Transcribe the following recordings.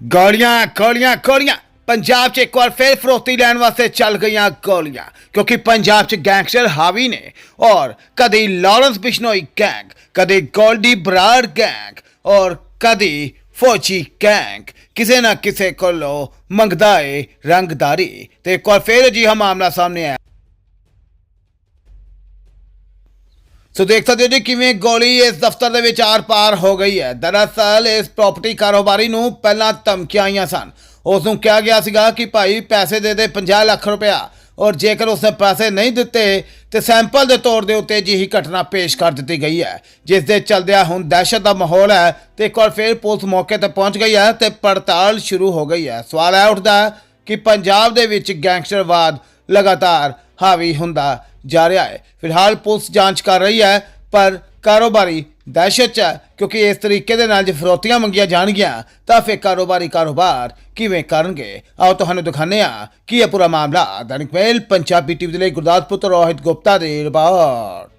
ਗੋਲੀਆਂ ਗੋਲੀਆਂ ਗੋਲੀਆਂ। ਪੰਜਾਬ 'ਚ ਇੱਕ ਵਾਰ ਫੇਰ ਫਰੋਤੀ ਲੈਣ ਵਾਸਤੇ ਚੱਲ ਗਈਆਂ ਗੋਲੀਆਂ, ਕਿਉਂਕਿ ਪੰਜਾਬ 'ਚ ਗੈਂਗਸਟਰ ਹਾਵੀ ਨੇ ਔਰ ਕਦੇ ਲਾਰੈਂਸ ਬਿਸ਼ਨੋਈ ਗੈਂਗ, ਕਦੇ ਗੋਲਡੀ ਬਰਾੜ ਗੈਂਗ ਔਰ ਕਦੇ ਫੌਜੀ ਗੈਂਗ। ਕਿਸੇ ਨਾ ਕਿਸੇ ਕੋਲੋਂ ਮੰਗਦਾ ਏ ਰੰਗਦਾਰੀ ਤੇ ਇੱਕ ਵਾਰ ਫੇਰ ਅਜਿਹਾ ਮਾਮਲਾ ਸਾਹਮਣੇ ਆਇਆ। ਸੋ ਦੇਖ ਸਕਦੇ ਹੋ ਜੀ ਕਿਵੇਂ ਗੋਲੀ ਇਸ ਦਫ਼ਤਰ ਦੇ ਵਿੱਚ ਆਰ-ਪਾਰ ਹੋ ਗਈ ਹੈ। ਦਰਅਸਲ ਇਸ ਪ੍ਰਾਪਰਟੀ ਕਾਰੋਬਾਰੀ ਨੂੰ ਪਹਿਲਾਂ ਧਮਕੀਆਂ ਆਈਆਂ ਸਨ। ਉਸ ਨੂੰ ਕਿਹਾ ਗਿਆ ਸੀਗਾ ਕਿ ਭਾਈ ਪੈਸੇ ਦੇ ਦੇ 50 ਲੱਖ ਰੁਪਇਆ ਔਰ ਜੇਕਰ ਉਸਨੇ ਪੈਸੇ ਨਹੀਂ ਦਿੱਤੇ ਤੇ ਸੈਂਪਲ ਦੇ ਤੌਰ ਦੇ ਉੱਤੇ ਜਿਹੀ ਘਟਨਾ ਪੇਸ਼ ਕਰ ਦਿੱਤੀ ਗਈ ਹੈ। ਜਿਸ ਦੇ ਚਲਦਿਆਂ ਹੁਣ ਦਹਿਸ਼ਤ ਦਾ ਮਾਹੌਲ ਹੈ ਤੇ ਇੱਕ ਵਾਰ ਫਿਰ ਪੁਲਿਸ ਮੌਕੇ ਤੇ ਪਹੁੰਚ ਗਈ ਹੈ ਤੇ ਪੜਤਾਲ ਸ਼ੁਰੂ ਹੋ ਗਈ ਹੈ। ਸਵਾਲ ਇਹ ਉੱਠਦਾ ਹੈ ਕਿ ਪੰਜਾਬ ਦੇ ਵਿੱਚ ਗੈਂਗਸਟਰਵਾਦ ਲਗਾਤਾਰ ਹਾਵੀ ਹੁੰਦਾ ਜਾ ਰਿਹਾ ਹੈ। ਫਿਲਹਾਲ ਪੁਲਿਸ ਜਾਂਚ ਕਰ ਰਹੀ ਹੈ ਪਰ ਕਾਰੋਬਾਰੀ ਦਹਿਸ਼ਤ 'ਚ ਹੈ ਕਿਉਂਕਿ ਇਸ ਤਰੀਕੇ ਦੇ ਨਾਲ ਜੇ ਫਰੋਤੀਆਂ ਮੰਗੀਆਂ ਜਾਣਗੀਆਂ ਤਾਂ ਫਿਰ ਕਾਰੋਬਾਰੀ ਕਾਰੋਬਾਰ ਕਿਵੇਂ ਕਰਨਗੇ? ਆਓ ਤੁਹਾਨੂੰ ਦਿਖਾਉਂਦੇ ਹਾਂ ਕੀ ਹੈ ਪੂਰਾ ਮਾਮਲਾ। ਦੈਨਿਕ ਮੇਲ ਪੰਜਾਬੀ ਟੀਵੀ ਦੇ ਲਈ ਗੁਰਦਾਸਪੁਰ ਤੋਂ ਰੋਹਿਤ ਗੁਪਤਾ ਦੀ ਰਿਪੋਰਟ।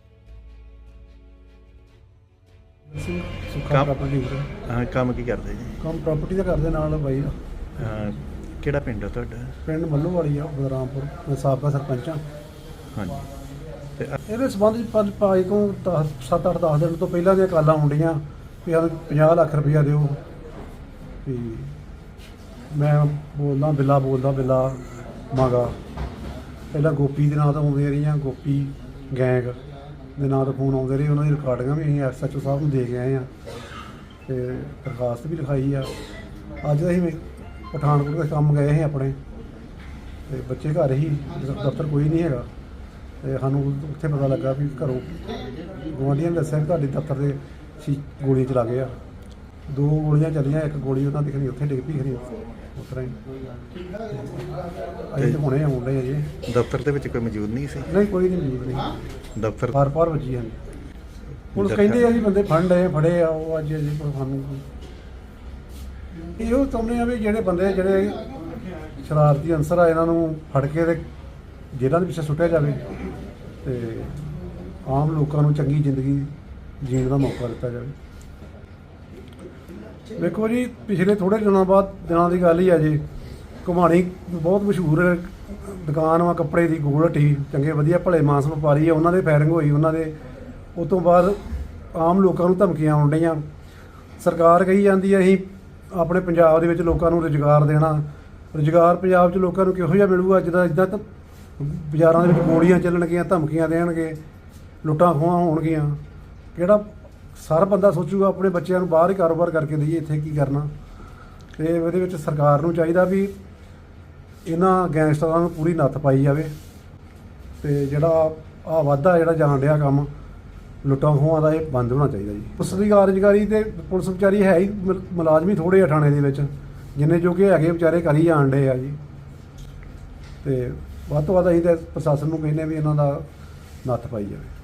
ਸਿੰਘ ਸੁੱਖਾ ਕੰਮ- ਪ੍ਰਾਪਰਟੀ ਵੀਰ ਹਾਂ ਕੰਮ ਕੀ ਕਰਦੇ ਜੀ? ਕੰਮ ਪ੍ਰਾਪਰਟੀ ਦਾ ਕਰਦੇ ਨਾਲ ਬਾਈ। ਹਾਂ, ਕਿਹੜਾ ਪਿੰਡ ਆ ਤੁਹਾਡਾ? ਪਿੰਡ ਮੱਲੂ ਵਾਲੀ ਆ ਬਦਰਾਮਪੁਰ ਮੈਂ ਸਾਬਕਾ ਸਰਪੰਚ ਆ ਹਾਂਜੀ। ਇਹਦੇ ਸੰਬੰਧ ਵਿੱਚ ਪੰਜ ਭਾਈ ਤੋਂ 7 8 10 ਦਿਨ ਤੋਂ ਪਹਿਲਾਂ ਦੀਆਂ ਕਾਲਾਂ ਹੁੰਦੀਆਂ ਵੀ ਸਾਨੂੰ 50 ਲੱਖ ਰੁਪਇਆ ਦਿਓ। ਵੀ ਮੈਂ ਬੋਲਦਾ, ਬਿੱਲਾ ਬੋਲਦਾ, ਬਿੱਲਾ ਮੰਗਾ। ਪਹਿਲਾਂ ਗੋਪੀ ਦੇ ਨਾਂ ਤੋਂ ਆਉਂਦੀਆਂ ਰਹੀਆਂ, ਗੋਪੀ ਗੈਂਗ ਦੇ ਨਾਂ ਤੋਂ ਫੋਨ ਆਉਂਦੇ ਰਹੇ, ਉਹਨਾਂ ਦੀ ਰਿਕਾਰਡਿੰਗਾਂ ਵੀ ਅਸੀਂ ਐਸਐਚਓ ਸਾਹਿਬ ਨੂੰ ਦੇ ਕੇ ਆਏ ਆ ਤੇ ਦਰਖਾਸਤ ਵੀ ਲਿਖਾਈ ਆ। ਅੱਜ ਅਸੀਂ ਪਠਾਨਕੋਟ ਦੇ ਕੰਮ ਗਏ ਸੀ ਆਪਣੇ। ਤੇ ਬੱਚੇ ਘਰ ਹੀ, ਦਫ਼ਤਰ ਕੋਈ ਨਹੀਂ ਹੈਗਾ। ਤੇ ਸਾਨੂੰ ਉੱਥੇ ਪਤਾ ਲੱਗਾ ਵੀ ਘਰੋਂ ਗੁਆਂਢੀਆਂ ਨੇ ਦੱਸਿਆ ਵੀ ਤੁਹਾਡੇ ਦਫ਼ਤਰ ਦੇ ਸੀ ਗੋਲੀ ਚਲਾ ਗਏ ਆ। ਦੋ ਗੋਲੀਆਂ ਚੱਲੀਆਂ ਇੱਕ ਗੋਲੀ ਉਹਨਾਂ ਦੀ ਖਣੀ ਉੱਥੇ ਡਿੱਗ ਪਈ ਖਣੀ ਉਸ ਤਰ੍ਹਾਂ ਹੀ। ਤਾਂ ਹੁਣੇ ਆਉਂਦੇ ਆ ਜੀ। ਦਫ਼ਤਰ ਦੇ ਵਿੱਚ ਕੋਈ ਮੌਜੂਦ ਨਹੀਂ ਸੀ? ਨਹੀਂ ਕੋਈ ਨਹੀਂ ਮੌਜੂਦ ਨਹੀਂ। ਦਫ਼ਤਰ ਪਾਰ ਪਾਰ ਵੱਜੀ ਹਨ ਪੁਲਿਸ ਕਹਿੰਦੇ ਆ ਜੀ ਬੰਦੇ ਫੰਡ ਆਏ ਫੜੇ ਆ ਉਹ ਅੱਜ ਜੀ ਕੋਈ ਸਾਨੂੰ ਇਹੋ ਚਾਹੁੰਦੇ ਆ ਵੀ ਜਿਹੜੇ ਬੰਦੇ ਜਿਹੜੇ ਸ਼ਰਾਰਤੀ ਅਨਸਰ ਆ ਇਹਨਾਂ ਨੂੰ ਫੜ ਕੇ ਤੇ ਜੇਲ੍ਹਾਂ ਦੇ ਪਿੱਛੇ ਸੁੱਟਿਆ ਜਾਵੇ। ਤੇ ਆਮ ਲੋਕਾਂ ਨੂੰ ਚੰਗੀ ਜ਼ਿੰਦਗੀ ਜੀਣ ਦਾ ਮੌਕਾ ਦਿੱਤਾ ਜਾਵੇ। ਵੇਖੋ ਜੀ, ਪਿਛਲੇ ਥੋੜੇ ਦਿਨਾਂ ਬਾਅਦ ਦਿਨਾਂ ਦੀ ਗੱਲ ਹੀ ਆ ਜੀ। ਘੁਮਾਣੀ ਬਹੁਤ ਮਸ਼ਹੂਰ ਦੁਕਾਨ ਵਾ, ਕੱਪੜੇ ਦੀ ਗੋਲਟੀ ਚੰਗੇ ਵਧੀਆ ਭਲੇ ਮਾਨਸ ਵਪਾਰੀ ਆ, ਉਹਨਾਂ ਦੇ ਫਾਇਰਿੰਗ ਹੋਈ, ਉਹਨਾਂ ਦੇ। ਉਸ ਤੋਂ ਬਾਅਦ ਆਮ ਲੋਕਾਂ ਨੂੰ ਧਮਕੀਆਂ ਆਉਣ ਡਈਆਂ। ਸਰਕਾਰ ਕਹੀ ਜਾਂਦੀ ਹੈ ਅਸੀਂ ਆਪਣੇ ਪੰਜਾਬ ਦੇ ਵਿੱਚ ਲੋਕਾਂ ਨੂੰ ਰੁਜ਼ਗਾਰ ਦੇਣਾ। ਰੁਜ਼ਗਾਰ ਪੰਜਾਬ 'ਚ ਲੋਕਾਂ ਨੂੰ ਕਿਹੋ ਜਿਹਾ ਮਿਲੂਗਾ, ਜਿੱਦਾਂ ਇਦਾਂ ਤਾਂ ਬਾਜ਼ਾਰਾਂ ਦੇ ਵਿੱਚ ਗੋਲੀਆਂ ਚੱਲਣਗੀਆਂ, ਧਮਕੀਆਂ ਦੇਣਗੇ, ਲੁੱਟਾਂ ਖੋਹਾਂ ਹੋਣਗੀਆਂ। ਕਿਹੜਾ ਸਾਰਾ ਬੰਦਾ ਸੋਚੂਗਾ ਆਪਣੇ ਬੱਚਿਆਂ ਨੂੰ ਬਾਹਰ ਹੀ ਕਾਰੋਬਾਰ ਕਰਕੇ ਦਈਏ, ਇੱਥੇ ਕੀ ਕਰਨਾ? ਤੇ ਉਹਦੇ ਵਿੱਚ ਸਰਕਾਰ ਨੂੰ ਚਾਹੀਦਾ ਵੀ ਇਹਨਾਂ ਗੈਂਗਸਟਰਾਂ ਨੂੰ ਪੂਰੀ ਨੱਥ ਪਾਈ ਜਾਵੇ। ਤੇ ਜਿਹੜਾ ਆ ਵਾਧਾ ਜਿਹੜਾ ਜਾਣ ਡਿਆ ਕੰਮ, ਲੁੱਟਾਂ ਖੋਹਾਂ ਦਾ ਇਹ ਬੰਦ ਹੋਣਾ ਚਾਹੀਦਾ ਜੀ। ਪੁਲਿਸ ਦੀ ਕਾਰਜਕਾਰੀ ਤੇ ਪੁਲਿਸ ਵਿਚਾਰੀ ਹੈ ਹੀ ਮੁਲ- ਮੁਲਾਜ਼ਮ ਹੀ ਥੋੜੇ ਆ ਥਾਣੇ ਦੇ ਵਿੱਚ, ਜਿੰਨੇ ਜੋਗੇ ਹੈਗੇ ਵਿਚਾਰੇ ਕਰੀ ਜਾਣ ਡੇ ਆ ਜੀ। ਤੇ ਵੱਧ ਤੋਂ ਵੱਧ ਅਸੀਂ ਤਾਂ ਪ੍ਰਸ਼ਾਸਨ ਨੂੰ ਕਹਿੰਦੇ ਵੀ ਇਹਨਾਂ ਦਾ ਨੱਥ ਪਾਈ ਜਾਵੇ।